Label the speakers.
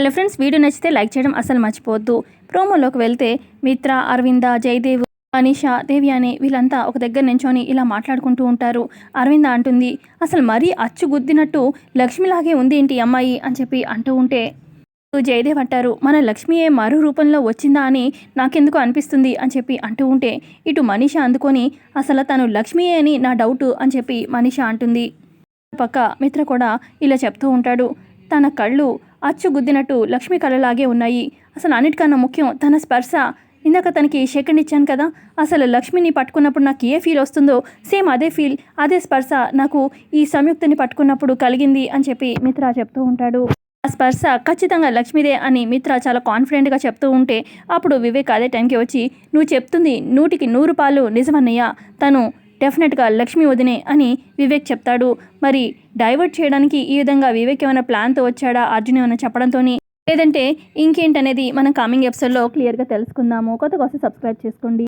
Speaker 1: Hello friends video నచ్చితే like చేయడం అసలు మర్చిపోవద్దు. ప్రోమోలోకి వెళ్తే మిత్ర అరవింద జయదేవ్ దేవి అని వీళ్ళంతా ఒక దగ్గర నించొని ఇలా మాట్లాడుకుంటూ ఉంటారు. అరవింద అంటుంది అసలు మరీ అచ్చు గుద్దినట్టు లక్ష్మిలాగే ఉంది ఏంటి అమ్మాయి? అని చెప్పి అంటూ ఉంటే జయదేవ్ అంటారు మన లక్ష్మియే మరో రూపంలో వచ్చిందా అని నాకెందుకు అనిపిస్తుంది? అని చెప్పి అంటూ ఉంటే ఇటు మనీష అందుకొని అసలు తను లక్ష్మియే అని నా డౌట్ అని చెప్పి మనీష అంటుంది. పక్క మిత్ర కూడా ఇలా చెప్తూ ఉంటాడు తన కళ్ళు అచ్చు గుద్దినట్టు లక్ష్మి కళ్ళలాగే ఉన్నాయి. అసలు అన్నిటికన్నా ముఖ్యం తన స్పర్శ. ఇందాక తనకి సెకండ్ ఇచ్చాను కదా? అసలు లక్ష్మిని పట్టుకున్నప్పుడు నాకు ఏ ఫీల్ వస్తుందో? సేమ్ అదే ఫీల్ అదే స్పర్శ నాకు ఈ సంయుక్తని పట్టుకున్నప్పుడు కలిగింది అని చెప్పి మిత్ర చెప్తూ ఉంటాడు. ఆ స్పర్శ ఖచ్చితంగా లక్ష్మిదే అని మిత్ర చాలా కాన్ఫిడెంట్గా చెప్తూ ఉంటే అప్పుడు వివేక్ అదే టైంకి వచ్చి నువ్వు చెప్తుంది నూటికి నూరు పాలు నిజమన్నయ్య. తను డెఫినెట్గా లక్ష్మి వదినే అని వివేక్ చెప్తాడు. మరి డైవర్ట్ చేయడానికి ఈ విధంగా వివేక్ ఏమైనా ప్లాన్తో వచ్చాడా? అర్జున్ ఏమైనా చెప్పడంతో లేదంటే ఇంకేంటనేది మనం కమింగ్ ఎపిసోడ్లో క్లియర్గా తెలుసుకుందాము. కొత్త కోసం సబ్స్క్రైబ్ చేసుకోండి.